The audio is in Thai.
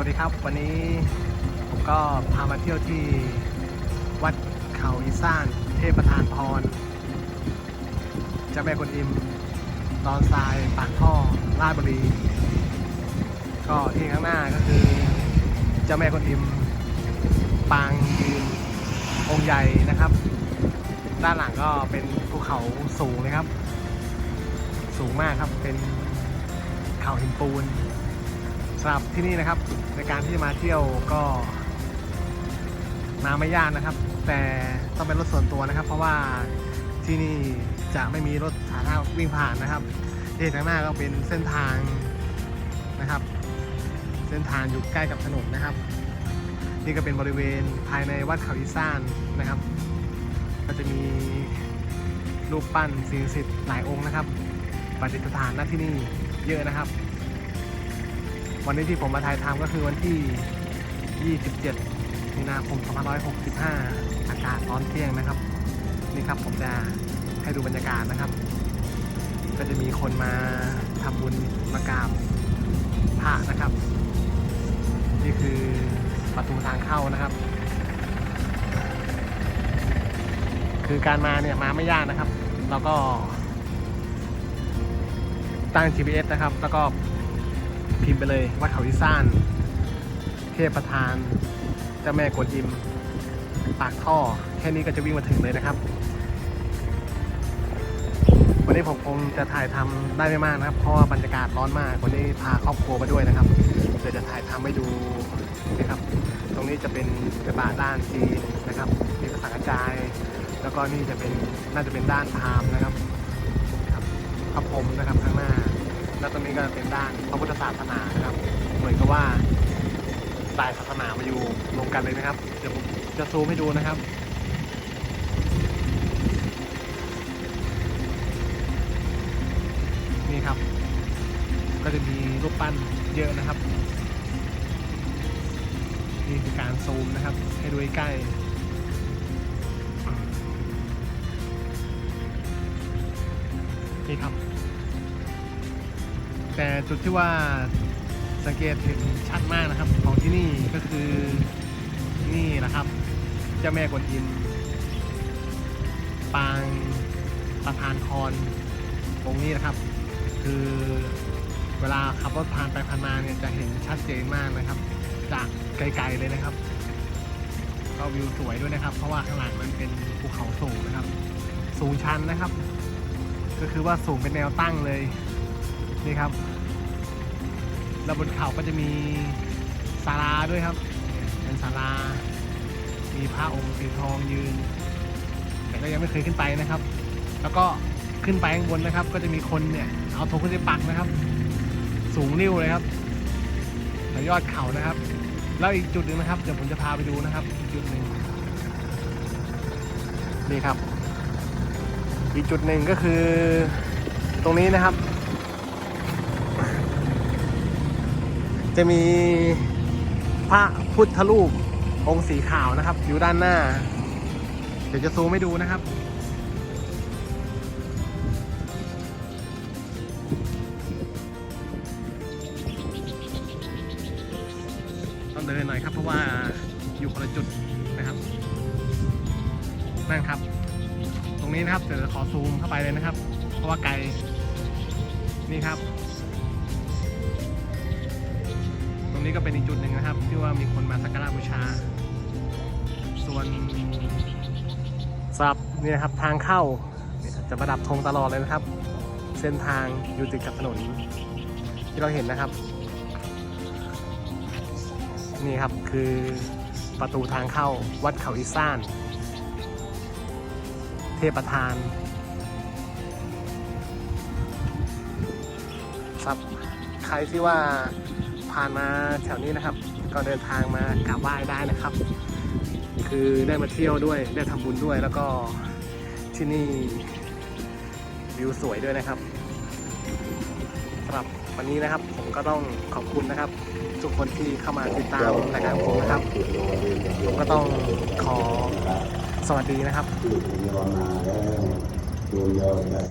วัสดีครับ วันนี้ผมก็พามาเที่ยวที่วัดเขาอีสานเทพประธานพรเจ้าแม่กวนอิมตอนทรายปากท่อราชบุรี ก็ที่ข้างหน้าก็คือเจ้าแม่กวนอิมปางยืนองค์ใหญ่นะครับ ด้านหลังก็เป็นภูเขาสูงนะครับ สูงมากครับเป็นเขาหินปูน สำหรับที่นี่นะครับ ในการที่จะมาเที่ยวก็มาไม่ยากนะครับ แต่ต้องเป็นรถส่วนตัวนะครับ เพราะว่าที่นี่จะไม่มีรถสาธารณะวิ่งผ่านนะครับที่เห็นข้างหน้าก็เป็นเส้นทางนะครับ เส้นทางอยู่ใกล้กับถนนนะครับ นี่ก็เป็นบริเวณภายในวัดเขาอีสานนะครับ ก็จะมีรูปปั้นสิ่งศักดิ์สิทธิ์หลายองค์นะครับประดิษฐานณที่นี่เยอะนะครับ วันนี้ที่ผมมาถ่ายทำก็คือวันที่ 27 มีนาคม 2565 อากาศร้อนเที่ยงนะครับ นี่ครับผมจะให้ดูบรรยากาศนะครับ ก็จะมีคนมาทำบุญมากราบพระนะครับ นี่คือประตูทางเข้านะครับ คือการมาเนี่ยมาไม่ยากนะครับ แล้วก็ตั้ง GPS นะครับ แล้วก็ พิมพ์ไปเลยวัดเขาอีสาน เทพประธาน เจ้าแม่กวนอิม ปากท่อ แค่นี้ก็จะวิ่งมาถึงเลยนะครับ วันนี้ผมคงจะถ่ายทำได้ไม่มากนะครับ เพราะว่าบรรยากาศร้อนมาก วันนี้พาครอบครัวมาด้วยนะครับเดี๋ยวจะถ่ายทำให้ดูนะครับ ตรงนี้จะเป็นกระบะด้านจีนนะครับ มีภาษากระจาย แล้วก็นี่จะเป็นน่าจะเป็นด้านพาหมณ์นะครับครับพระพรมนะครับข้างหน้า แล้วตรงนี้ก็เป็นด้านพระพุทธศาสนานะครับ เหมือนกับว่าหลายศาสนามาอยู่รวมกันเลยนะครับ เดี๋ยวผมจะซูมให้ดูนะครับนี่ครับ ก็จะมีรูปปั้นเยอะนะครับนี่คือการซูมนะครับ ให้ดูใกล้นี่ครับ แต่จุดที่ว่าสังเกตเห็นชัดมากนะครับ ของที่นี่ก็คือนี่นะครับเจ้าแม่กวนอิมปางประธานพรองค์นี้นะครับ คือเวลาขับรถผ่านไปผ่านมาเนี่ยจะเห็นชัดเจนมากนะครับ จากไกลๆเลยนะครับก็วิวสวยด้วยนะครับ เพราะว่าข้างหลังมันเป็นภูเขาสูงนะครับ สูงชันนะครับ ก็คือว่าสูงเป็นแนวตั้งเลย นี่ครับ แล้วบนเขาก็จะมีศาลาด้วยครับ เป็นศาลา มีพระองค์สีทองยืน แต่ก็ยังไม่เคยขึ้นไปนะครับ แล้วก็ขึ้นไปข้างบนนะครับ ก็จะมีคนเนี่ย เอาธงขึ้นไปปักนะครับ สูงนิ้วเลยครับแถวยอดเขานะครับ แล้วอีกจุดหนึ่งนะครับ เดี๋ยวผมจะพาไปดูนะครับ อีกจุดหนึ่งนี่ครับ อีกจุดหนึ่งก็คือตรงนี้นะครับ จะมีพระพุทธรูปองค์สีขาวนะครับ อยู่ด้านหน้า เดี๋ยวจะซูมให้ดูนะครับ ต้องเดินหน่อยครับเพราะว่าอยู่คนละจุดนะครับนั่นครับ ตรงนี้นะครับเดี๋ยวจะขอซูมเข้าไปเลยนะครับ เพราะว่าไกลนี่ครับ นี้ก็เป็นอีกจุดหนึ่งนะครับ ที่ว่ามีคนมาสักการะบูชา ส่วนสับเนี่ยครับทางเข้าจะประดับธงตลอดเลยนะครับ เส้นทางอยู่ติดกับถนนที่เราเห็นนะครับ นี่ครับคือประตูทางเข้าวัดเขาอีสาน เทพประธานครับใครที่ว่า ผ่านมาแถวนี้นะครับ ก็เดินทางมากราบไหว้ได้นะครับ คือได้มาเที่ยวด้วยได้ทำบุญด้วยแล้วก็ที่นี่วิวสวยด้วยนะครับสำหรับวันนี้นะครับ ผมก็ต้องขอบคุณนะครับ ทุกคนที่เข้ามาติดตามรายการผมนะครับ ผมก็ต้องขอสวัสดีนะครับ